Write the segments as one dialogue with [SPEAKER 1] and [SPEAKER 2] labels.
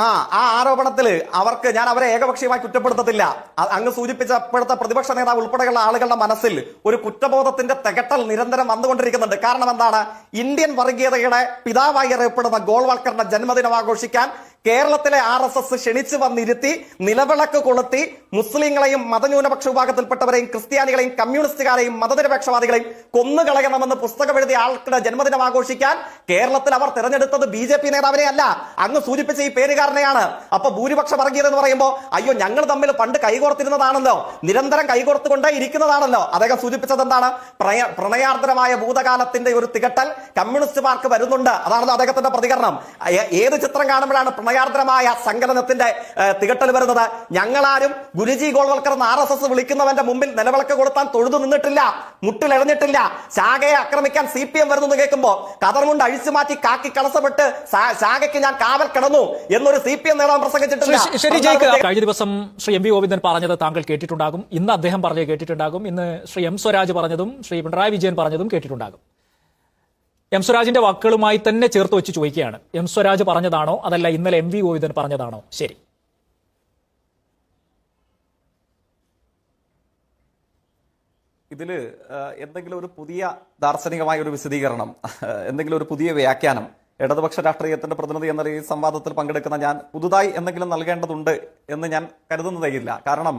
[SPEAKER 1] ആ ആ ആരോപണത്തിൽ അവർക്ക് ഞാൻ അവരെ ഏകപക്ഷീയമായി കുറ്റപ്പെടുത്തത്തില്ല. അങ്ങ് സൂചിപ്പിച്ച ഇപ്പോഴത്തെ പ്രതിപക്ഷ നേതാവ് ഉൾപ്പെടെയുള്ള ആളുകളുടെ മനസ്സിൽ ഒരു കുറ്റബോധത്തിന്റെ തികട്ടൽ നിരന്തരം വന്നുകൊണ്ടിരിക്കുന്നുണ്ട്. കാരണം എന്താണ്? ഇന്ത്യൻ വർഗീയതയുടെ പിതാവായി അറിയപ്പെടുന്ന ഗോൾവാൾക്കറിന്റെ ജന്മദിനം ആഘോഷിക്കാൻ കേരളത്തിലെ ആർ എസ് എസ് ക്ഷണിച്ചു വന്നിരുത്തി നിലവിളക്ക് കൊളുത്തി മുസ്ലിങ്ങളെയും മതന്യൂനപക്ഷ വിഭാഗത്തിൽപ്പെട്ടവരെയും ക്രിസ്ത്യാനികളെയും കമ്മ്യൂണിസ്റ്റുകാരെയും മതനിരപേക്ഷവാദികളെയും കൊന്നുകളയണമെന്ന് പുസ്തകം എഴുതിയ ആൾക്കുടെ ജന്മദിനം ആഘോഷിക്കാൻ കേരളത്തിൽ അവർ തിരഞ്ഞെടുത്തത് ബി ജെ പി നേതാവിനെ അല്ല. അങ്ങ് സൂചിപ്പിച്ച ഈ പേരുകാരനെയാണ്. അപ്പൊ ഭൂരിപക്ഷ വർഗീയത എന്ന് പറയുമ്പോൾ അയ്യോ ഞങ്ങൾ തമ്മിൽ പണ്ട് കൈകോർത്തിരുന്നതാണല്ലോ. നിരന്തരം കൈകോർത്തുകൊണ്ടേ ഇരിക്കുന്നതാണല്ലോ. അദ്ദേഹം സൂചിപ്പിച്ചത് എന്താണ്? പ്രണയ പ്രണയാർദ്രമായ ഭൂതകാലത്തിന്റെ ഒരു തികട്ടൽ കമ്മ്യൂണിസ്റ്റ് പാർക്ക് വരുന്നുണ്ട്. അതാണല്ലോ അദ്ദേഹത്തിന്റെ പ്രതികരണം. ഏത് ചിത്രം കാണുമ്പോഴാണ് പ്രണയാർദ്രമായ സങ്കലനത്തിന്റെ ഏ, തികട്ടൽ വരുന്നത്. ഞങ്ങളാരും ഗുരുജി ഗോൾവൽക്കർ എന്ന് ആർ എസ് എസ് വിളിക്കുന്നവന്റെ മുമ്പിൽ നിലവിളക്ക് കൊടുത്താൻ തൊഴുതു നിന്നിട്ടില്ല മുട്ടിലെറിഞ്ഞിട്ടില്ല. ശാഖയെ ആക്രമിക്കാൻ സി പി എം വരുന്നു കേൾക്കുമ്പോൾ കേൾക്കുമ്പോ കതർ കൊണ്ട് അഴിച്ചു മാറ്റി കാക്കി കളസപ്പെട്ട് ശാഖയ്ക്ക് ഞാൻ കാവൽ കിടന്നു എന്നൊരു സി പി എം നേതാവ് പ്രസംഗിച്ചിട്ടില്ല.
[SPEAKER 2] കഴിഞ്ഞ ദിവസം ശ്രീ എം വി ഗോവിന്ദൻ പറഞ്ഞത് താങ്കൾ കേട്ടിട്ടുണ്ടാകും. ഇന്ന് അദ്ദേഹം പറഞ്ഞത് കേട്ടിട്ടുണ്ടാകും. ഇന്ന് ശ്രീ എം സ്വരാജ് പറഞ്ഞതും ശ്രീ പിണറായി വിജയൻ പറഞ്ഞതും കേട്ടിട്ടുണ്ടാകും. എം സ്വരാജിന്റെ വാക്കുകളുമായി തന്നെ ചേർത്ത് വെച്ച് ചോദിക്കുകയാണ്. എം സ്വരാജ് പറഞ്ഞതാണോ? അതല്ല ഇന്നലെ എം വി ഗോവിന്ദൻ പറഞ്ഞതാണോ? ശരി.
[SPEAKER 1] ഇതിൽ എന്തെങ്കിലും ഒരു പുതിയ ദാർശനികമായ ഒരു വിശദീകരണം എന്തെങ്കിലും ഒരു പുതിയ വ്യാഖ്യാനം ഇടതുപക്ഷ രാഷ്ട്രീയത്തിന്റെ പ്രതിനിധി എന്ന ഈ സംവാദത്തിൽ പങ്കെടുക്കുന്ന ഞാൻ പുതുതായി എന്തെങ്കിലും നൽകേണ്ടതുണ്ട് എന്ന് ഞാൻ കരുതുന്നതേയില്ല. കാരണം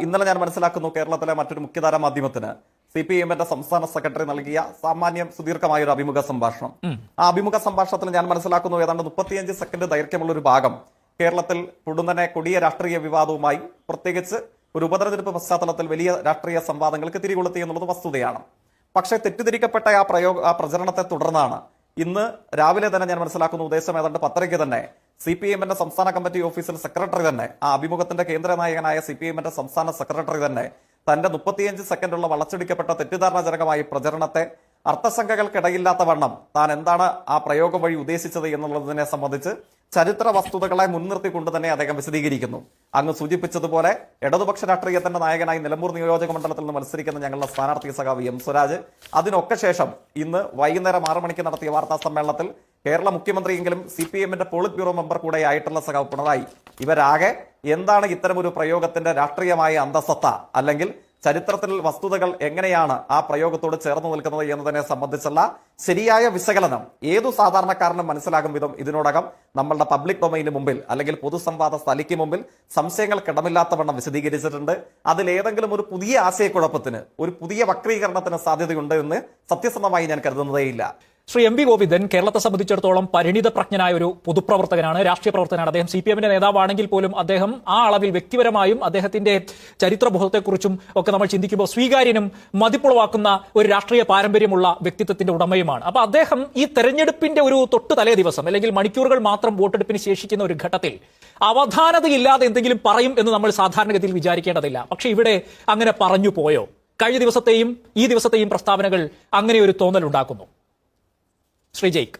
[SPEAKER 1] ഇന്നലെ ഞാൻ മനസ്സിലാക്കുന്നു കേരളത്തിലെ മറ്റൊരു മുഖ്യധാര മാധ്യമത്തിന് സി പി എമ്മിന്റെ സംസ്ഥാന സെക്രട്ടറി നൽകിയ സാമാന്യം സുദീർഘമായ ഒരു അഭിമുഖ സംഭാഷണം. ആ അഭിമുഖ സംഭാഷണത്തിൽ ഞാൻ മനസ്സിലാക്കുന്നു ഏതാണ്ട് മുപ്പത്തിയഞ്ച് സെക്കൻഡ് ദൈർഘ്യമുള്ള ഒരു ഭാഗം. കേരളത്തിൽ ഉടനെ കൊടിയ രാഷ്ട്രീയ വിവാദവുമായി പ്രത്യേകിച്ച് ഒരു ഉപതെരഞ്ഞെടുപ്പ് പശ്ചാത്തലത്തിൽ വലിയ രാഷ്ട്രീയ സംവാദങ്ങൾക്ക് തിരികൊളുത്തി എന്നുള്ളത് വസ്തുതയാണ്. പക്ഷേ തെറ്റിദ്ധരിക്കപ്പെട്ട ആ പ്രയോഗ ആ പ്രചരണത്തെ തുടർന്നാണ് ഇന്ന് രാവിലെ തന്നെ ഞാൻ മനസ്സിലാക്കുന്ന ഉദ്ദേശം ഏതാണ്ട് പത്തരയ്ക്ക് തന്നെ സി പി എമ്മിന്റെ സംസ്ഥാന കമ്മിറ്റി ഓഫീസിൽ സെക്രട്ടറി തന്നെ ആ അഭിമുഖത്തിന്റെ കേന്ദ്ര നായകനായ സി പി എമ്മിന്റെ സംസ്ഥാന സെക്രട്ടറി തന്നെ തന്റെ മുപ്പത്തിയഞ്ച് സെക്കൻഡുള്ള വളച്ചൊടിക്കപ്പെട്ട തെറ്റിദ്ധാരണജനകമായ പ്രചരണത്തെ അർത്ഥശങ്കകൾക്കിടയില്ലാത്ത വണ്ണം താൻ എന്താണ് ആ പ്രയോഗം വഴി ഉദ്ദേശിച്ചത് എന്നുള്ളതിനെ സംബന്ധിച്ച് ചരിത്ര വസ്തുതകളെ മുൻനിർത്തിക്കൊണ്ട് തന്നെ അദ്ദേഹം വിശദീകരിക്കുന്നു. അങ്ങ് സൂചിപ്പിച്ചതുപോലെ ഇടതുപക്ഷ രാഷ്ട്രീയത്തിന്റെ നായകനായി നിലമ്പൂർ നിയോജക മണ്ഡലത്തിൽ നിന്ന് മത്സരിക്കുന്ന ഞങ്ങളുടെ സ്ഥാനാർത്ഥി സഖാവ് എം സ്വരാജ്. അതിനൊക്കെ ശേഷം ഇന്ന് വൈകുന്നേരം ആറു മണിക്ക് നടത്തിയ വാർത്താ സമ്മേളനത്തിൽ കേരള മുഖ്യമന്ത്രിയെങ്കിലും സി പി എമ്മിന്റെ പോളിറ്റ് ബ്യൂറോ മെമ്പർ കൂടെ ആയിട്ടുള്ള സഖാവ് പിണറായി. ഇവരാകെ എന്താണ് ഇത്തരമൊരു പ്രയോഗത്തിന്റെ രാഷ്ട്രീയമായ അന്തസത്ത അല്ലെങ്കിൽ ചരിത്രത്തിൽ വസ്തുതകൾ എങ്ങനെയാണ് ആ പ്രയോഗത്തോട് ചേർന്ന് നിൽക്കുന്നത് എന്നതിനെ സംബന്ധിച്ചുള്ള ശരിയായ വിശകലനം ഏതു സാധാരണക്കാരനും മനസ്സിലാകും വിധം ഇതിനോടകം നമ്മളുടെ പബ്ലിക് ഡൊമൈന് മുമ്പിൽ അല്ലെങ്കിൽ പൊതുസംവാദ സ്ഥലിക്ക് മുമ്പിൽ സംശയങ്ങൾ കിടമില്ലാത്തവണ്ണം വിശദീകരിച്ചിട്ടുണ്ട്. അതിലേതെങ്കിലും ഒരു പുതിയ ആശയക്കുഴപ്പത്തിന് ഒരു പുതിയ വക്രീകരണത്തിന് സാധ്യതയുണ്ട് എന്ന് സത്യസന്ധമായി ഞാൻ കരുതുന്നതേയില്ല.
[SPEAKER 2] ശ്രീ എം വി ഗോവിന്ദൻ കേരളത്തെ സംബന്ധിച്ചിടത്തോളം പരിണിത പ്രജ്ഞനായ ഒരു പൊതുപ്രവർത്തകനാണ് രാഷ്ട്രീയ പ്രവർത്തകനാണ്. അദ്ദേഹം സി പി എമ്മിന്റെ നേതാവാണെങ്കിൽ പോലും അദ്ദേഹം ആ അളവിൽ വ്യക്തിപരമായും അദ്ദേഹത്തിന്റെ ചരിത്രബോധത്തെക്കുറിച്ചും ഒക്കെ നമ്മൾ ചിന്തിക്കുമ്പോൾ സ്വീകാര്യനും മതിപ്പുളവാക്കുന്ന ഒരു രാഷ്ട്രീയ പാരമ്പര്യമുള്ള വ്യക്തിത്വത്തിന്റെ ഉടമയുമാണ്. അപ്പൊ അദ്ദേഹം ഈ തെരഞ്ഞെടുപ്പിന്റെ ഒരു തൊട്ട് തലേ ദിവസം അല്ലെങ്കിൽ മണിക്കൂറുകൾ മാത്രം വോട്ടെടുപ്പിന് ശേഷിക്കുന്ന ഒരു ഘട്ടത്തിൽ അവധാനതയില്ലാതെ എന്തെങ്കിലും പറയും എന്ന് നമ്മൾ സാധാരണഗതിയിൽ വിചാരിക്കേണ്ടതില്ല. പക്ഷെ ഇവിടെ അങ്ങനെ പറഞ്ഞു പോയോ? കഴിഞ്ഞ ദിവസത്തെയും ഈ ദിവസത്തെയും പ്രസ്താവനകൾ അങ്ങനെ ഒരു തോന്നൽ ഉണ്ടാക്കുന്നു ശ്രീ ജയിക്ക്.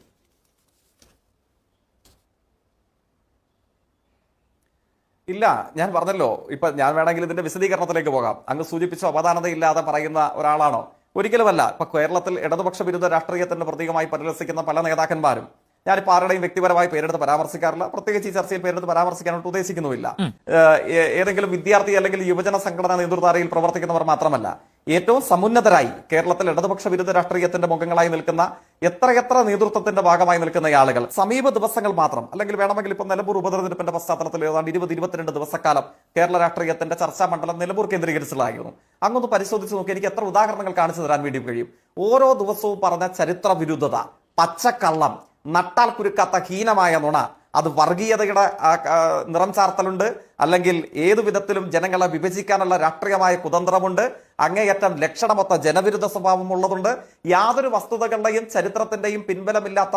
[SPEAKER 1] ഇല്ല ഞാൻ പറഞ്ഞല്ലോ ഇപ്പൊ ഞാൻ വേണമെങ്കിൽ ഇതിന്റെ വിശദീകരണത്തിലേക്ക് പോകാം. അങ്ങ് സൂചിപ്പിച്ച അവധാനതയില്ലാതെ പറയുന്ന ഒരാളാണോ? ഒരിക്കലുമല്ല ഇപ്പൊ കേരളത്തിൽ ഇടതുപക്ഷ വിരുദ്ധ രാഷ്ട്രീയത്തിന്റെ പ്രതീകമായി പരിലസിക്കുന്ന പല നേതാക്കന്മാരും. ഞാനിപ്പോൾ ആരുടെയും വ്യക്തിപരമായി പേരെടുത്ത് പരാമർശിക്കാറില്ല. പ്രത്യേകിച്ച് ഈ ചർച്ചയിൽ പേരെടുത്ത് പരാമർശിക്കാനായിട്ട് ഉദ്ദേശിക്കുന്നുമില്ല. ഏതെങ്കിലും വിദ്യാർത്ഥി അല്ലെങ്കിൽ യുവജന സംഘടനാ നേതൃത്വയിൽ പ്രവർത്തിക്കുന്നവർ മാത്രമല്ല. ഏറ്റവും സമുന്നതരായി കേരളത്തിൽ ഇടതുപക്ഷ വിരുദ്ധ രാഷ്ട്രീയത്തിന്റെ മുഖങ്ങളായി നിൽക്കുന്ന എത്രയെത്ര നേതൃത്വത്തിന്റെ ഭാഗമായി നിൽക്കുന്ന ആളുകൾ. സമീപ ദിവസങ്ങൾ മാത്രം അല്ലെങ്കിൽ വേണമെങ്കിൽ ഇപ്പൊ നിലമ്പൂർ ഉപതെരഞ്ഞെടുപ്പിന്റെ പശ്ചാത്തലത്തിൽ ഏതാണ്ട് ഇരുപത് ഇരുപത്തിരണ്ട് ദിവസക്കാലം കേരള രാഷ്ട്രീയത്തിന്റെ ചർച്ചാ മണ്ഡലം നിലമ്പൂർ കേന്ദ്രീകരിച്ചുള്ളതായിരുന്നു അങ്ങൊന്ന് പരിശോധിച്ച് നോക്കി എനിക്ക് എത്ര ഉദാഹരണങ്ങൾ കാണിച്ചു തരാൻ വേണ്ടി കഴിയും. ഓരോ ദിവസവും പറഞ്ഞ ചരിത്ര വിരുദ്ധത പച്ചക്കള്ളം നട്ടാൽ കുരുക്കാത്ത ഹീനമായ നുണ അത് വർഗീയതയുടെ നിറം ചാർത്തലുണ്ട്. അല്ലെങ്കിൽ ഏതു വിധത്തിലും ജനങ്ങളെ വിഭജിക്കാനുള്ള രാഷ്ട്രീയമായ കുതന്ത്രമുണ്ട്. അങ്ങേയറ്റം ലക്ഷണമൊത്ത ജനവിരുദ്ധ സ്വഭാവം ഉള്ളതുണ്ട്. യാതൊരു വസ്തുതകളുടെയും ചരിത്രത്തിന്റെയും പിൻബലമില്ലാത്ത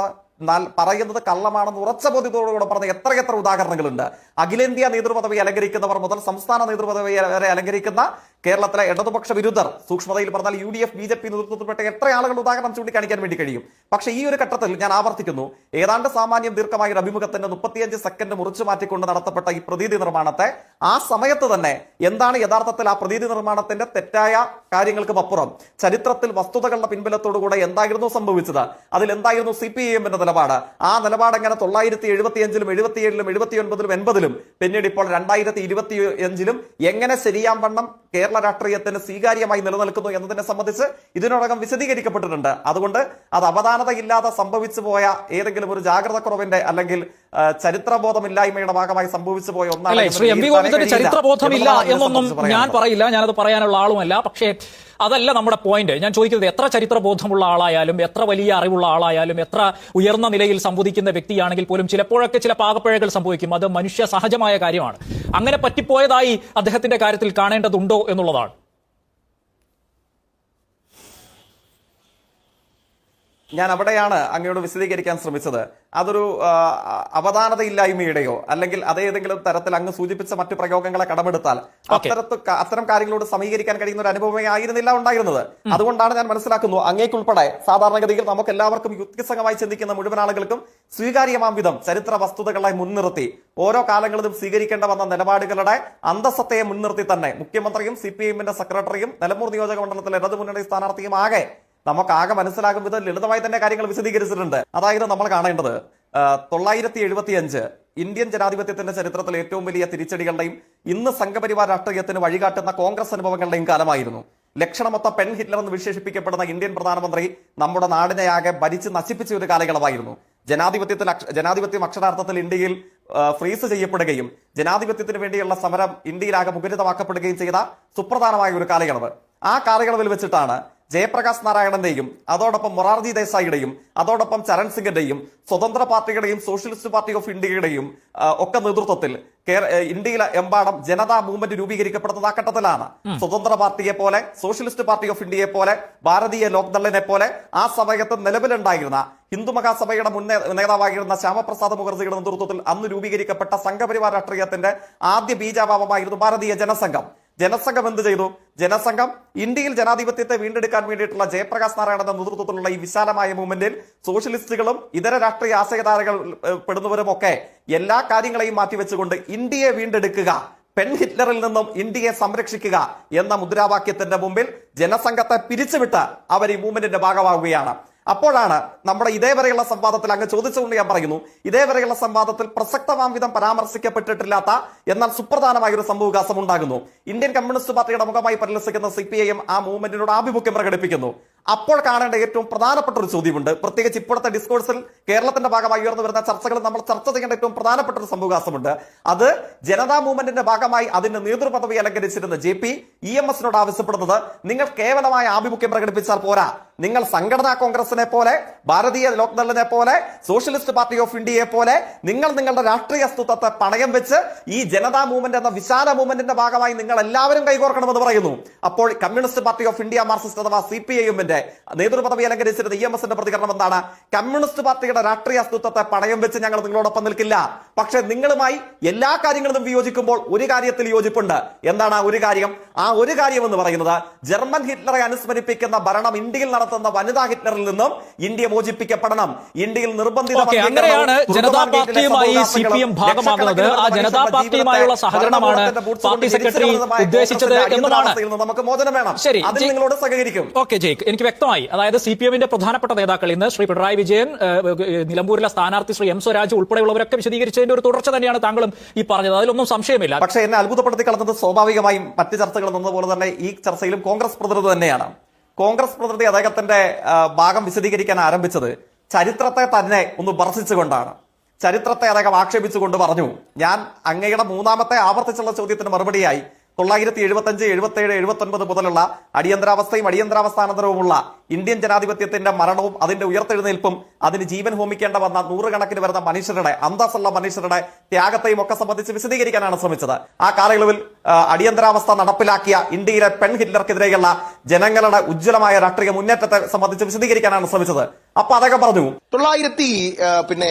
[SPEAKER 1] പറയുന്നത് കള്ളമാണെന്ന് ഉറച്ച ബോധ്യത്തോടുകൂടെ പറഞ്ഞ എത്രയെത്ര ഉദാഹരണങ്ങളുണ്ട്. അഖിലേന്ത്യാ നേതൃപദവി അലങ്കരിക്കുന്നവർ മുതൽ സംസ്ഥാന നേതൃപദവി വരെ അലങ്കരിക്കുന്ന കേരളത്തിലെ ഇടതുപക്ഷ വിരുദ്ധർ സൂക്ഷ്മതയിൽ പറഞ്ഞാൽ U D F B J P നേതൃത്വത്തിൽപ്പെട്ട എത്ര ആളുകൾ ഉദാഹരണം ചൂണ്ടിക്കാണിക്കാൻ വേണ്ടി കഴിയും. പക്ഷേ ഈ ഒരു ഘട്ടത്തിൽ ഞാൻ ആവർത്തിക്കുന്നു. ഏതാണ്ട് സാമാന്യം ദീർഘമായ ഒരു അഭിമുഖത്തിന്റെ മുപ്പത്തിയഞ്ച് സെക്കൻഡ് മുറിച്ചു മാറ്റിക്കൊണ്ട് നടത്തപ്പെട്ട ഈ പ്രതീതി നിർമ്മാണത്തെ ആ സമയത്ത് തന്നെ എന്താണ് യഥാർത്ഥത്തിൽ ആ പ്രതീതി നിർമ്മാണത്തിന്റെ തെറ്റായ കാര്യങ്ങൾക്കും അപ്പുറം ചരിത്രത്തിൽ വസ്തുതകളുടെ പിൻബലത്തോടുകൂടെ എന്തായിരുന്നു സംഭവിച്ചത്? അതിൽ എന്തായിരുന്നു സി പി ഐ എമ്മിന്റെ നിലപാട്? ആ നിലപാട് എങ്ങനെ തൊള്ളായിരത്തി എഴുപത്തിയഞ്ചിലും എഴുപത്തിയേഴിലും എഴുപത്തിയൊൻപതിലും എൺപതിലും പിന്നീട് ഇപ്പോൾ രണ്ടായിരത്തി ഇരുപത്തി അഞ്ചിലും എങ്ങനെ ശരിയാം വണ്ണം കേരള രാഷ്ട്രീയത്തിന് സ്വീകാര്യമായി നിലനിൽക്കുന്നു എന്നതിനെ സംബന്ധിച്ച് ഇതിനോടകം വിശദീകരിക്കപ്പെട്ടിട്ടുണ്ട്. അതുകൊണ്ട് അത് അവധാനതയില്ലാതെ സംഭവിച്ചു പോയ ഏതെങ്കിലും ഒരു ജാഗ്രത കുറവിന്റെ അല്ലെങ്കിൽ ചരിത്രബോധമില്ലായ്മയുടെ ഭാഗമായി സംഭവിച്ചു പോയ ഒന്നാണ്
[SPEAKER 2] ശ്രീ എം വി
[SPEAKER 1] ഗോവിന്ദന്റെ
[SPEAKER 2] ഗോവിന്ദന് ചരിത്രബോധമില്ല എന്നൊന്നും ഞാൻ. പറയില്ല ഞാനത് പറയാനുള്ള ആളുമല്ല. പക്ഷേ അതല്ല നമ്മുടെ പോയിന്റ് ഞാൻ ചോദിക്കുന്നത് എത്ര ചരിത്രബോധമുള്ള ആളായാലും എത്ര വലിയ അറിവുള്ള ആളായാലും എത്ര ഉയർന്ന നിലയിൽ സംവദിക്കുന്ന വ്യക്തിയാണെങ്കിൽ പോലും ചിലപ്പോഴൊക്കെ ചില പാകപ്പിഴകൾ സംഭവിക്കും. അത് മനുഷ്യ സഹജമായ കാര്യമാണ്. അങ്ങനെ പറ്റിപ്പോയതായി അദ്ദേഹത്തിന്റെ കാര്യത്തിൽ കാണേണ്ടതുണ്ടോ എന്നുള്ളതാണ്.
[SPEAKER 1] ഞാൻ അവിടെയാണ് അങ്ങയോട് വിശദീകരിക്കാൻ ശ്രമിച്ചത്. അതൊരു അവധാനതയില്ലായ്മയുടെയോ അല്ലെങ്കിൽ അതേതെങ്കിലും തരത്തിൽ അങ്ങ് സൂചിപ്പിച്ച മറ്റു പ്രയോഗങ്ങളെ കടമെടുത്താൽ അത്തരത്ത് അത്തരം കാര്യങ്ങളോട് സമീകരിക്കാൻ കഴിയുന്ന ഒരു അനുഭവമേ ആയിരുന്നില്ല ഉണ്ടായിരുന്നത്. അതുകൊണ്ടാണ് ഞാൻ മനസ്സിലാക്കുന്നു അങ്ങേക്കുൾപ്പെടെ സാധാരണഗതിയിൽ നമുക്ക് എല്ലാവർക്കും യുക്തിസംഗമായി ചിന്തിക്കുന്ന മുഴുവൻ ആളുകൾക്കും സ്വീകാര്യമാം വിധം ചരിത്ര വസ്തുതകളെ മുൻനിർത്തി ഓരോ കാലങ്ങളിലും സ്വീകരിക്കേണ്ട വന്ന നിലപാടുകളുടെ അന്തസ്സത്തെ മുൻനിർത്തി തന്നെ മുഖ്യമന്ത്രിയും സി പി എമ്മിന്റെ സെക്രട്ടറിയും നിലമ്പൂർ നിയോജക മണ്ഡലത്തിലെ ഇടതുമുന്നണി സ്ഥാനാർത്ഥിയും ആകെ നമുക്ക് ആകെ മനസ്സിലാകും വിധം ലളിതമായി തന്നെ കാര്യങ്ങൾ വിശദീകരിച്ചിട്ടുണ്ട്. അതായത് നമ്മൾ കാണേണ്ടത്. തൊള്ളായിരത്തി എഴുപത്തി അഞ്ച് ഇന്ത്യൻ ജനാധിപത്യത്തിന്റെ ചരിത്രത്തിൽ ഏറ്റവും വലിയ തിരിച്ചടികളുടെയും ഇന്ന് സംഘപരിവാർ രാഷ്ട്രീയത്തിന് വഴികാട്ടുന്ന കോൺഗ്രസ് അനുഭവങ്ങളുടെയും കാലമായിരുന്നു. ലക്ഷണമൊത്ത പെൺ ഹിറ്റ്ലർ എന്ന് വിശേഷിപ്പിക്കപ്പെടുന്ന ഇന്ത്യൻ പ്രധാനമന്ത്രി നമ്മുടെ നാടിനെ ആകെ ഭരിച്ച് നശിപ്പിച്ച ഒരു കാലയളവായിരുന്നു. ജനാധിപത്യത്തിൽ ജനാധിപത്യം അക്ഷരാർത്ഥത്തിൽ ഇന്ത്യയിൽ ഫ്രീസ് ചെയ്യപ്പെടുകയും ജനാധിപത്യത്തിന് വേണ്ടിയുള്ള സമരം ഇന്ത്യയിലാകെ മുഖരിതമാക്കപ്പെടുകയും ചെയ്ത സുപ്രധാനമായ ഒരു കാലയളവ്. ആ കാലയളവിൽ വെച്ചിട്ടാണ് ജയപ്രകാശ് നാരായണന്റെയും അതോടൊപ്പം മൊറാർജി ദേശായിയുടെയും അതോടൊപ്പം ചരൺ സിംഗിന്റെയും സ്വതന്ത്ര പാർട്ടികളുടെയും സോഷ്യലിസ്റ്റ് പാർട്ടി ഓഫ് ഇന്ത്യയുടെയും ഒക്കെ നേതൃത്വത്തിൽ ഇന്ത്യയിലെ എമ്പാടം ജനതാ മൂവ്മെന്റ് രൂപീകരിക്കപ്പെടുന്നത് ആ ഘട്ടത്തിലാണ് സ്വതന്ത്ര പാർട്ടിയെ പോലെ സോഷ്യലിസ്റ്റ് പാർട്ടി ഓഫ് ഇന്ത്യയെ പോലെ ഭാരതീയ ലോക്ദളിനെ പോലെ ആ സമയത്ത് നിലവിലുണ്ടായിരുന്ന ഹിന്ദു മഹാസഭയുടെ മുൻ നേതാവായിരുന്ന ശ്യാമപ്രസാദ് മുഖർജിയുടെ നേതൃത്വത്തിൽ അന്ന് രൂപീകരിക്കപ്പെട്ട സംഘപരിവാർ രാഷ്ട്രീയത്തിന്റെ ആദ്യ ബീജാഭാവമായിരുന്നു ഭാരതീയ ജനസംഘം. ജനസംഘം എന്ത് ചെയ്തു? ജനസംഘം ഇന്ത്യയിൽ ജനാധിപത്യത്തെ വീണ്ടെടുക്കാൻ വേണ്ടിയിട്ടുള്ള ജയപ്രകാശ് നാരായണന്റെ നേതൃത്വത്തിലുള്ള ഈ വിശാലമായ മൂവ്മെന്റിൽ സോഷ്യലിസ്റ്റുകളും ഇതര രാഷ്ട്രീയ ആശയധാരകൾ പെടുന്നവരും ഒക്കെ എല്ലാ കാര്യങ്ങളെയും മാറ്റിവെച്ചുകൊണ്ട് ഇന്ത്യയെ വീണ്ടെടുക്കുക പെൺ ഹിറ്റ്ലറിൽ നിന്നും ഇന്ത്യയെ സംരക്ഷിക്കുക എന്ന മുദ്രാവാക്യത്തിന്റെ മുമ്പിൽ ജനസംഘത്തെ പിരിച്ചുവിട്ട് അവർ ഈ മൂവ്മെന്റിന്റെ ഭാഗമാവുകയാണ്. അപ്പോഴാണ് നമ്മുടെ ഇതേവരെയുള്ള സംവാദത്തിൽ അങ്ങ് ചോദിച്ചുകൊണ്ട് ഞാൻ പറയുന്നു ഇതേവരെയുള്ള സംവാദത്തിൽ പ്രസക്തമാം വിധം പരാമർശിക്കപ്പെട്ടിട്ടില്ലാത്ത എന്നാൽ സുപ്രധാനമായ ഒരു സംഭവവികാസം ഉണ്ടാകുന്നു ഇന്ത്യൻ കമ്മ്യൂണിസ്റ്റ് പാർട്ടിയുടെ മുഖമായി പരിലസിക്കുന്ന സി ആ മൂവ്മെന്റിനോട് ആഭിമുഖ്യം പ്രകടിപ്പിക്കുന്നു. അപ്പോൾ കാണേണ്ട ഏറ്റവും പ്രധാനപ്പെട്ട ഒരു ചോദ്യമുണ്ട്. പ്രത്യേകിച്ച് ഇപ്പോഴത്തെ ഡിസ്കോഴ്സിൽ കേരളത്തിന്റെ ഭാഗമായി ഉയർന്നു വരുന്ന ചർച്ചകൾ നമ്മൾ ചർച്ച ചെയ്യേണ്ട ഏറ്റവും പ്രധാനപ്പെട്ട ഒരു സംഭവകാസമുണ്ട് അത് ജനതാ മൂവ്മെന്റിന്റെ ഭാഗമായി അതിന്റെ നേതൃപദവി അലങ്കരിച്ചിരുന്ന ജെ പി ഇ എം എസിനോട് ആവശ്യപ്പെടുന്നത് നിങ്ങൾ കേവലമായ ആഭിമുഖ്യം പ്രകടിപ്പിച്ചാൽ പോരാ. നിങ്ങൾ സംഘടനാ കോൺഗ്രസിനെ പോലെ ഭാരതീയ ലോക്ദളിനെ പോലെ സോഷ്യലിസ്റ്റ് പാർട്ടി ഓഫ് ഇന്ത്യയെ പോലെ നിങ്ങൾ നിങ്ങളുടെ രാഷ്ട്രീയ അസ്തിത്വത്തെ പണയം വെച്ച് ഈ ജനതാ മൂവ്മെന്റ് എന്ന വിശാല മൂവ്മെന്റിന്റെ ഭാഗമായി നിങ്ങൾ എല്ലാവരും കൈകോർക്കണമെന്ന് പറയുന്നു. അപ്പോൾ communist party of India marxist അഥവാ സി പി ഐ എമ്മിന്റെ നേതൃപദവി അലങ്കരിച്ചിരുന്ന ഇ എം എസിന്റെ പ്രതികരണം എന്താണ്? കമ്മ്യൂണിസ്റ്റ് പാർട്ടിയുടെ രാഷ്ട്രീയ അസ്തിത്വത്തെ പണയം വെച്ച് ഞങ്ങൾ നിങ്ങളോടൊപ്പം നിൽക്കില്ല. പക്ഷേ നിങ്ങളുമായി എല്ലാ കാര്യങ്ങളിലും വിയോജിക്കുമ്പോൾ ഒരു കാര്യത്തിൽ യോജിപ്പുണ്ട്. എന്താണ് ആ ഒരു കാര്യം? ആ ഒരു കാര്യം എന്ന് പറയുന്നത് ജർമ്മൻ ഹിറ്റ്ലറെ അനുസ്മരിപ്പിക്കുന്ന ഭരണം ഇന്ത്യയിൽ നടത്തുന്ന വനിതാ ഹിറ്റ്ലറിൽ നിന്നും ഇന്ത്യ മോചിപ്പിക്കപ്പെടണം. ഇന്ത്യയിൽ നിർബന്ധിത
[SPEAKER 2] ഓക്കെ
[SPEAKER 1] വർഗീകരണവും,
[SPEAKER 2] അങ്ങനെയാണ് ജനതാ പാർട്ടിയുമായി സി പി എം ഭാഗമാകുന്നത് ആ ജനതാ പാർട്ടിയുമായുള്ള സഹകരണമാണ് പാർട്ടി സെക്രട്ടറി ഉദ്ദേശിച്ചത് എന്നതാണ്.
[SPEAKER 1] നമുക്ക് മോചനം വേണം.
[SPEAKER 2] ശരി,
[SPEAKER 1] അതിൽ നിങ്ങളോട് സഹകരിക്കും.
[SPEAKER 2] ഓക്കെ ജയ്ക്ക് എനിക്ക് വ്യക്തമായി അതായത് സി പി എമ്മിന്റെ പ്രധാനപ്പെട്ട നേതാക്കൾ ഇന്ന് ശ്രീ പിണറായി വിജയൻ നിലമ്പൂരിലെ സ്ഥാനാർത്ഥി ശ്രീ എം സ്വരാജ് ഉൾപ്പെടെയുള്ളവരൊക്കെ വിശദീകരിച്ചതിന്റെ ഒരു തുടർച്ച തന്നെയാണ് താങ്കളും ഈ പറഞ്ഞത്. അതിലൊന്നും സംശയമില്ല.
[SPEAKER 1] പക്ഷേ എന്നെ അത്ഭുതപ്പെടുത്തി കളഞ്ഞത് സ്വാഭാവികമായും മറ്റ് ചർച്ചകൾ എന്നതുപോലെ തന്നെ ഈ ചർച്ചയിലും കോൺഗ്രസ് പ്രതിനിധി തന്നെയാണ്. കോൺഗ്രസ് പ്രതിനിധി അദ്ദേഹത്തിന്റെ ഭാഗം വിശദീകരിക്കാൻ ആരംഭിച്ചത് ചരിത്രത്തെ തന്നെ ഒന്ന് വർഷിച്ചുകൊണ്ടാണ് ചരിത്രത്തെ അദ്ദേഹം ആക്ഷേപിച്ചുകൊണ്ട് പറഞ്ഞു ഞാൻ അങ്ങയുടെ മൂന്നാമത്തെ ആവർത്തിച്ചുള്ള ചോദ്യത്തിന് മറുപടിയായി തൊള്ളായിരത്തി എഴുപത്തി അഞ്ച് എഴുപത്തി ഏഴ് എഴുപത്തി ഒൻപത് മുതലുള്ള അടിയന്തരാവസ്ഥയും അടിയന്തരാവസ്ഥാനന്തരവുമുള്ള ഇന്ത്യൻ ജനാധിപത്യത്തിന്റെ മരണവും അതിന്റെ ഉയർത്തെഴുന്നേൽപ്പും അതിന് ജീവൻ ഹോമിക്കേണ്ട വന്ന നൂറുകണക്കിന് വരുന്ന മനുഷ്യരുടെ അന്തസ്സുള്ള മനുഷ്യരുടെ ത്യാഗത്തെയും ഒക്കെ സംബന്ധിച്ച് വിശദീകരിക്കാനാണ് ശ്രമിച്ചത്. ആ കാലയളവിൽ അടിയന്തരാവസ്ഥ നടപ്പിലാക്കിയ ഇന്ത്യയിലെ പെൺ ഹിറ്റ്ലർക്കെതിരെയുള്ള ജനങ്ങളുടെ ഉജ്ജ്വലമായ രാഷ്ട്രീയ മുന്നേറ്റത്തെ സംബന്ധിച്ച് വിശദീകരിക്കാനാണ് ശ്രമിച്ചത്. അപ്പൊ അതൊക്കെ പറഞ്ഞു.
[SPEAKER 3] തൊള്ളായിരത്തി പിന്നെ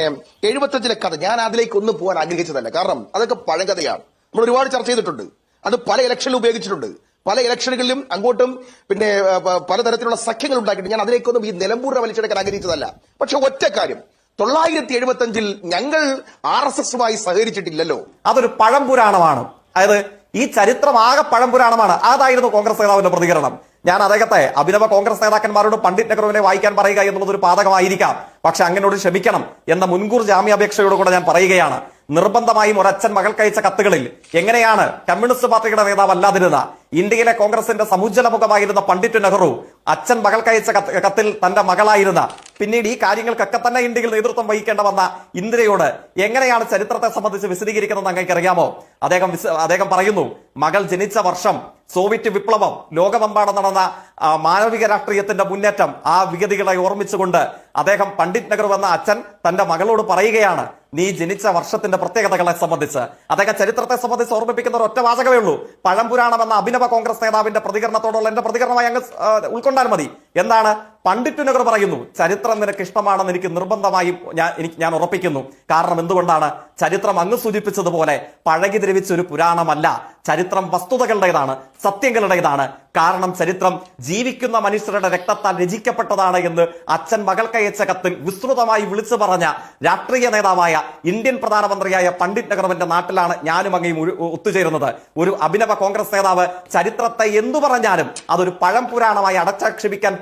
[SPEAKER 3] എഴുപത്തഞ്ചിലെ കഥ ഞാൻ അതിലേക്ക് ഒന്ന് പോകാൻ ആഗ്രഹിച്ചതല്ല. കാരണം അതൊക്കെ പഴങ്കഥയാണ്. നമ്മൾ ഒരുപാട് ചർച്ച ചെയ്തിട്ടുണ്ട്. അത് പല ഇലക്ഷനിലും ഉപയോഗിച്ചിട്ടുണ്ട്. പല ഇലക്ഷനുകളിലും അങ്ങോട്ടും പിന്നെ പലതരത്തിലുള്ള സഖ്യങ്ങൾ ഉണ്ടാക്കിയിട്ടുണ്ട്. ഞാൻ അതിലേക്കൊന്നും ഈ നിലമ്പൂരിനെ വലിച്ചെടുക്കാൻ ആഗ്രഹിച്ചതല്ല. പക്ഷെ ഒറ്റ കാര്യം. തൊള്ളായിരത്തി എഴുപത്തി അഞ്ചിൽ ഞങ്ങൾ ആർ എസ് എസുമായി സഹകരിച്ചിട്ടില്ലല്ലോ.
[SPEAKER 1] അതൊരു പഴംപുരാണമാണ്. അതായത് ഈ ചരിത്രം ആകെ പഴംപുരാണമാണ്. അതായിരുന്നു കോൺഗ്രസ് നേതാവിന്റെ പ്രതികരണം. ഞാൻ അദ്ദേഹത്തെ അഭിനവ കോൺഗ്രസ് നേതാക്കന്മാരോട് പണ്ഡിറ്റ് നെഹ്റുവിനെ വായിക്കാൻ പറയുക എന്നുള്ളത് ഒരു പാതകമായിരിക്കാം. പക്ഷെ അങ്ങനോട് ക്ഷമിക്കണം എന്ന മുൻകൂർ ജാമ്യാപേക്ഷയോട് കൂടെ ഞാൻ പറയുകയാണ്. നിർബന്ധമായും ഒരച്ഛൻ മകൾക്കയച്ച കത്തുകളിൽ എങ്ങനെയാണ് കമ്മ്യൂണിസ്റ്റ് പാർട്ടിയുടെ നേതാവ് അല്ലാതിരുന്ന ഇന്ത്യയിലെ കോൺഗ്രസിന്റെ സമുജ്ജല മുഖമായിരുന്ന പണ്ഡിറ്റ് നെഹ്റു അച്ഛൻ മകൾക്കയച്ച കത്ത് കത്തിൽ തന്റെ മകളായിരുന്ന പിന്നീട് ഈ കാര്യങ്ങൾക്കൊക്കെ തന്നെ ഇന്ത്യയിൽ നേതൃത്വം വഹിക്കേണ്ട വന്ന ഇന്ദിരയോട് എങ്ങനെയാണ് ചരിത്രത്തെ സംബന്ധിച്ച് വിശദീകരിക്കുന്നത് അങ്ങേക്ക് അറിയാമോ? അദ്ദേഹം അദ്ദേഹം പറയുന്നു മകൾ ജനിച്ച വർഷം സോവിയറ്റ് വിപ്ലവം ലോകമെമ്പാടും നടന്ന മാനവിക രാഷ്ട്രീയത്തിന്റെ മുന്നേറ്റം ആ വിഗതികളെ ഓർമ്മിച്ചുകൊണ്ട് അദ്ദേഹം പണ്ഡിറ്റ് നെഹ്റു എന്ന അച്ഛൻ തന്റെ മകളോട് പറയുകയാണ്. നീ ജനിച്ച വർഷത്തിന്റെ പ്രത്യേകതകളെ സംബന്ധിച്ച് അദ്ദേഹം ചരിത്രത്തെ സംബന്ധിച്ച് ഓർമ്മിപ്പിക്കുന്ന ഒരു ഒറ്റ വാചകമേ ഉള്ളൂ. പഴംപുരാണം എന്ന അഭിനവ കോൺഗ്രസ് നേതാവിന്റെ പ്രതികരണത്തോടുള്ള എന്റെ പ്രതികരണമായി അങ്ങ് ഉൾക്കൊണ്ടാൽ മതി. എന്താണ്? പണ്ഡിറ്റ് നെഹ്റു പറയുന്നു ചരിത്രം നിനക്ക് ഇഷ്ടമാണെന്ന് എനിക്ക് നിർബന്ധമായും ഞാൻ എനിക്ക് ഞാൻ ഉറപ്പിക്കുന്നു. കാരണം എന്തുകൊണ്ടാണ്? ചരിത്രം അങ്ങ് സൂചിപ്പിച്ചതുപോലെ പഴകി ദ്രവിച്ച ഒരു പുരാണമല്ല. ചരിത്രം വസ്തുതകളുടേതാണ് സത്യങ്ങളുടേതാണ്. കാരണം ചരിത്രം ജീവിക്കുന്ന മനുഷ്യരുടെ രക്തത്താൽ രചിക്കപ്പെട്ടതാണ് എന്ന് അച്ഛൻ മകൾക്കയച്ച കത്തിൽ വിസ്തൃതമായി വിളിച്ചു പറഞ്ഞ രാഷ്ട്രീയ നേതാവായ ഇന്ത്യൻ പ്രധാനമന്ത്രിയായ പണ്ഡിറ്റ് നെഹ്റുവിന്റെ നാട്ടിലാണ് ഞാനും അങ്ങയും ഒത്തുചേരുന്നത്. ഒരു അഭിനവ കോൺഗ്രസ് നേതാവ് ചരിത്രത്തെ എന്തു പറഞ്ഞാലും അതൊരു പഴം പഴംപുരാണമായി അടച്ചാക്ഷേപിക്കാൻ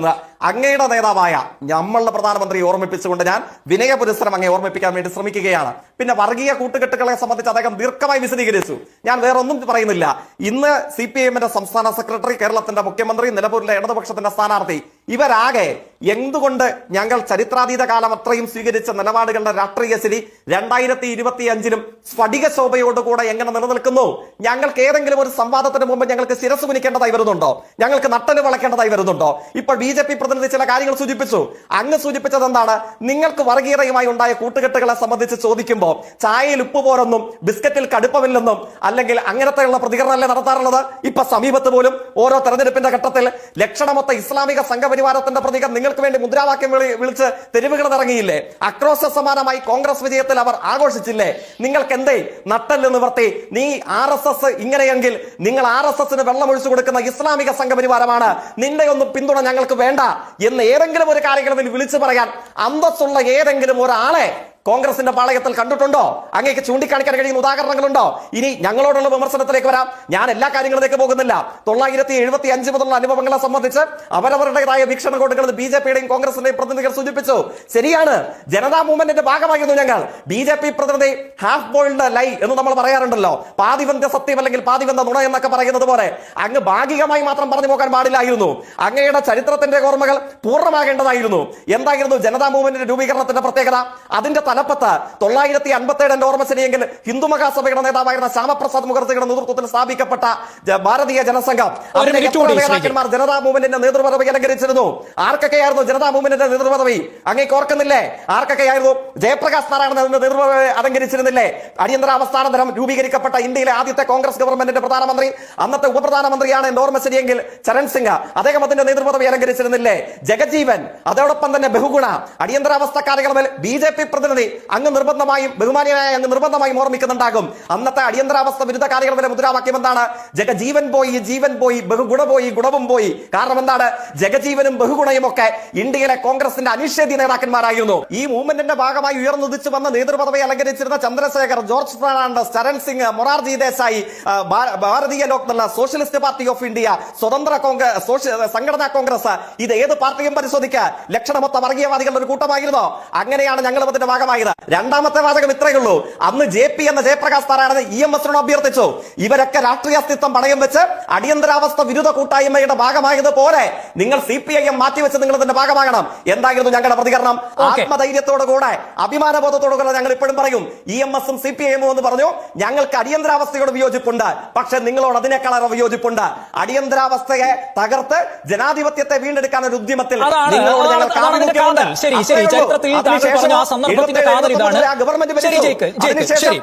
[SPEAKER 1] പാടില്ലായിരുന്നുവെന്ന് അങ്ങയുടെ നേതാവായ നമ്മളുടെ പ്രധാനമന്ത്രി ഓർമ്മിപ്പിച്ചുകൊണ്ട് ഞാൻ വിനയ പുരസ്സരം അങ്ങേ ഓർമ്മിപ്പിക്കാൻ വേണ്ടി ശ്രമിക്കുകയാണ്. പിന്നെ വർഗീയ കൂട്ടുകെട്ടുകളെ സംബന്ധിച്ച് അദ്ദേഹം ദീർഘമായി വിശദീകരിച്ചു. ഞാൻ വേറൊന്നും പറയുന്നില്ല. ഇന്ന് സി പി എമ്മിന്റെ സംസ്ഥാന സെക്രട്ടറി കേരളത്തിന്റെ മുഖ്യമന്ത്രി നിലമ്പൂരിലെ ഇടതുപക്ഷത്തിന്റെ സ്ഥാനാർത്ഥി ഇവരാകെ എന്തുകൊണ്ട് ഞങ്ങൾ ചരിത്രാതീത കാലം അത്രയും സ്വീകരിച്ച നിലപാടുകളുടെ രാഷ്ട്രീയ ശരി രണ്ടായിരത്തി ഇരുപത്തി അഞ്ചിലും സ്ഫടിക ശോഭയോടുകൂടെ എങ്ങനെ നിലനിൽക്കുന്നു? ഞങ്ങൾക്ക് ഏതെങ്കിലും ഒരു സംവാദത്തിന് മുമ്പ് ഞങ്ങൾക്ക് ശിരസ് കുനിക്കേണ്ടതായി വരുന്നുണ്ടോ? ഞങ്ങൾക്ക് നട്ടൽ വളയ്ക്കേണ്ടതായി വരുന്നുണ്ടോ? ഇപ്പോൾ ബി ജെ പി പ്രതിനിധി ചില കാര്യങ്ങൾ സൂചിപ്പിച്ചു. അങ്ങ് സൂചിപ്പിച്ചത് എന്താണ്? നിങ്ങൾക്ക് വർഗീയതയുമായി ഉണ്ടായ കൂട്ടുകെട്ടുകളെ സംബന്ധിച്ച് ചോദിക്കുമ്പോൾ ചായയിൽ ഉപ്പ് പോരൊന്നും ബിസ്ക്കറ്റിൽ കടുപ്പമില്ലെന്നും അല്ലെങ്കിൽ അങ്ങനത്തെയുള്ള പ്രതികരണമല്ലേ നടത്താറുള്ളത്? ഇപ്പൊ സമീപത്ത് പോലും ഓരോ തെരഞ്ഞെടുപ്പിന്റെ ഘട്ടത്തിൽ ലക്ഷണമൊത്ത ഇസ്ലാമിക സംഘപരിവാരത്തിന്റെ പ്രതീകം നിങ്ങൾക്ക് വേണ്ടി മുദ്രാവാക്യം വിളി- വിളിച്ച് തെരുവുകൾ ഇറങ്ങിയില്ലേ? അക്രോശ സമാനമായി കോൺഗ്രസ് വിജയത്തിൽ അവർ ആഘോഷിച്ചില്ലേ? നിങ്ങൾക്ക് എന്തേ? നട്ടൽ നിവർത്തി. നീ ആർ എസ് എസ് ഇങ്ങനെയെങ്കിൽ നിങ്ങൾ ആർ എസ് എസിന് വെള്ളമൊഴിച്ചു കൊടുക്കുന്ന ഇസ്ലാമിക സംഘപരിവാരമാണ്. നിന്റെ ഒന്നും പിന്തുണ ഞങ്ങൾക്ക് വേണ്ട. എന്ന് ഏതെങ്കിലും ഒരു കാര്യങ്ങളിൽ വിളിച്ചു പറയാൻ അന്തസ്സുള്ള ഏതെങ്കിലും ഒരാളെ കോൺഗ്രസിന്റെ പാളയത്തിൽ കണ്ടിട്ടുണ്ടോ? അങ്ങേക്ക് ചൂണ്ടിക്കാണിക്കാൻ കഴിയുന്ന ഉദാഹരണങ്ങളുണ്ടോ? ഇനി ഞങ്ങളോടുള്ള വിമർശനത്തിലേക്ക് വരാം. ഞാൻ എല്ലാ കാര്യങ്ങളിലേക്ക് പോകുന്നില്ല. തൊള്ളായിരത്തി എഴുപത്തി അഞ്ച് മുതലുള്ള അനുഭവങ്ങളെ സംബന്ധിച്ച് അവരവരുടേതായ വീക്ഷണകോണുകൾ ബി ജെ പിയുടെയും കോൺഗ്രസിന്റെയും പ്രതിനിധികൾ സൂചിപ്പിച്ചു. ശരിയാണ്. ജനതാ മൂവ്മെന്റിന്റെ ഭാഗമായിരുന്നു ഞങ്ങൾ. ബി ജെ പി പ്രതിനിധി ഹാഫ് ബോൾഡ് ലൈ എന്ന് നമ്മൾ പറയാറുണ്ടല്ലോ. പാതിവന്ത സത്യം അല്ലെങ്കിൽ പാതിവന്ധ നുണ എന്നൊക്കെ പറയുന്നത് പോലെ അങ്ങ് ഭാഗികമായി മാത്രം പറഞ്ഞു പോകാൻ പാടില്ലായിരുന്നു. അങ്ങയുടെ ചരിത്രത്തിന്റെ ഓർമ്മകൾ പൂർണമാകേണ്ടതായിരുന്നു. എന്തായിരുന്നു ജനതാ മൂവ്മെന്റിന്റെ രൂപീകരണത്തിന്റെ പ്രത്യേകത? അതിന്റെ തലപ്പത്ത് തൊള്ളായിരത്തി അൻപത്തി ഏഴ് ഓർമ്മ ശരിയെങ്കിൽ ഹിന്ദു മഹാസഭയുടെ നേതാവായിരുന്ന ശ്യാമപ്രസാദ് മുഖർജിയുടെ നേതൃത്വത്തിൽ സ്ഥാപിക്കപ്പെട്ട ഭാരതീയ ജനസംഘം. നേതാക്കന്മാർ ജനതാ മൂവ്മെന്റിന്റെ നേതൃപദവി അലങ്കരിച്ചിരുന്നു. ആർക്കൊക്കെയായിരുന്നു ജനതാ മൂവ്മെന്റിന്റെ നേതൃപദവി? അങ്ങേക്ക് ഓർക്കുന്നില്ലേ? ആർക്കൊക്കെയായിരുന്നു ജയപ്രകാശ് നാരായണൻ അതിന്റെ നേതൃപദവി അലങ്കരിച്ചിരുന്നില്ലേ? അടിയന്തരാവസ്ഥാനന്തരം രൂപീകരിക്കപ്പെട്ട ഇന്ത്യയിലെ ആദ്യത്തെ കോൺഗ്രസ് ഗവൺമെന്റിന്റെ പ്രധാനമന്ത്രി അന്നത്തെ ഉപപ്രധാനമന്ത്രിയാണ് എന്റെ ഓർമ്മ ശരിയെങ്കിൽ ചരൺ സിംഗ്. അദ്ദേഹം അതിന്റെ നേതൃപദവി അലങ്കരിച്ചിരുന്നില്ലേ? ജഗജീവൻ അതോടൊപ്പം തന്നെ ബഹുഗുണ. അടിയന്തരാവസ്ഥ കാലയളവിൽ ബി ജെ പി പ്രതിനിധി അങ്ങ് നിർബന്ധമായും ബഹുമാനിയായ അങ്ങ് നിർബന്ധമായും ഓർമ്മിക്കുന്നുണ്ടാകും. അന്നത്തെ അടിയന്തരാവസ്ഥ വിരുദ്ധ കാലയളവിലെ മുദ്രാവാക്യം എന്താണ്? ജഗജീവൻ പോയി ജീവൻ പോയി ബഹുഗുണ പോയി ഗുണവും പോയി. കാരണം എന്താണ്? ജഗജീവനും ബഹുഗുണയും ഒക്കെ ഇന്ത്യയിലെ കോൺഗ്രസിന്റെ അനിഷേധ്യ നേതാക്കന്മാരായിരുന്നു. ഈ മൂവ്മെന്റിന്റെ ഭാഗമായി ഉയർന്നുദിച്ചു വന്ന നേതൃപദവി അലങ്കരിച്ചിരുന്ന Chandrasekhar George Fernandes Charan Singh Morarji Desai Bharatiya Lokdal socialist party of India Swatantra Congress Sangathana Congress ഇത് ഏത് പാർട്ടിയും പരിശോധിക്കുക ലക്ഷണമൊത്ത വർഗീയവാദികളുടെ ഒരു കൂട്ടമായിരുന്നോ. അങ്ങനെയാണ് ഞങ്ങൾ അതിന്റെ ഭാഗമായത് രണ്ടാമത്തെ വാചകം ഇത്രയേ ഉള്ളൂ. അന്ന് ജെ പി എന്ന ജയപ്രകാശ് നാരായണൻ ഇ എം എസിനോട് അഭ്യർത്ഥിച്ചു. ഇവരൊക്കെ രാഷ്ട്രീയ അസ്തിത്വം പണയം വെച്ച് അടിയന്തരാവസ്ഥ വിരുദ്ധ കൂട്ടായ്മയുടെ ഭാഗമായതുപോലെ നിങ്ങൾ സി പി ഐ എം മാറ്റിവെച്ച് നിങ്ങൾ ഇതിന്റെ ഭാഗമാകണം. എന്തായിരുന്നു ഞങ്ങളുടെ പ്രതികരണം. ആത്മധൈര്യത്തോടു കൂടെ അഭിമാനബോധത്തോടു കൂടെ ഞങ്ങൾ ഇപ്പോഴും പറയും ഇ എം എസും സി പി ഐ എമ്മും എന്ന് പറഞ്ഞു. ഞങ്ങൾക്ക് അടിയന്തരാവസ്ഥയോട് വിയോജിപ്പുണ്ട്. പക്ഷെ നിങ്ങളോട് അതിനേക്കാളേറെ വിയോജിപ്പുണ്ട്. അടിയന്തരാവസ്ഥയെ തകർത്ത് ജനാധിപത്യത്തെ വീണ്ടെടുക്കാൻ ഒരു ഉദ്യമത്തിൽ നിങ്ങളോട് ഞങ്ങൾ അതിനുശേഷം
[SPEAKER 2] പറഞ്ഞ ആ സന്ദർഭത്തിന്റെ
[SPEAKER 1] 77
[SPEAKER 2] കാതൽ ഇതാണ്
[SPEAKER 1] ഗവൺമെന്റ്
[SPEAKER 2] ശരി. ജയിക്ക് ജയിക്ക്. ശരി.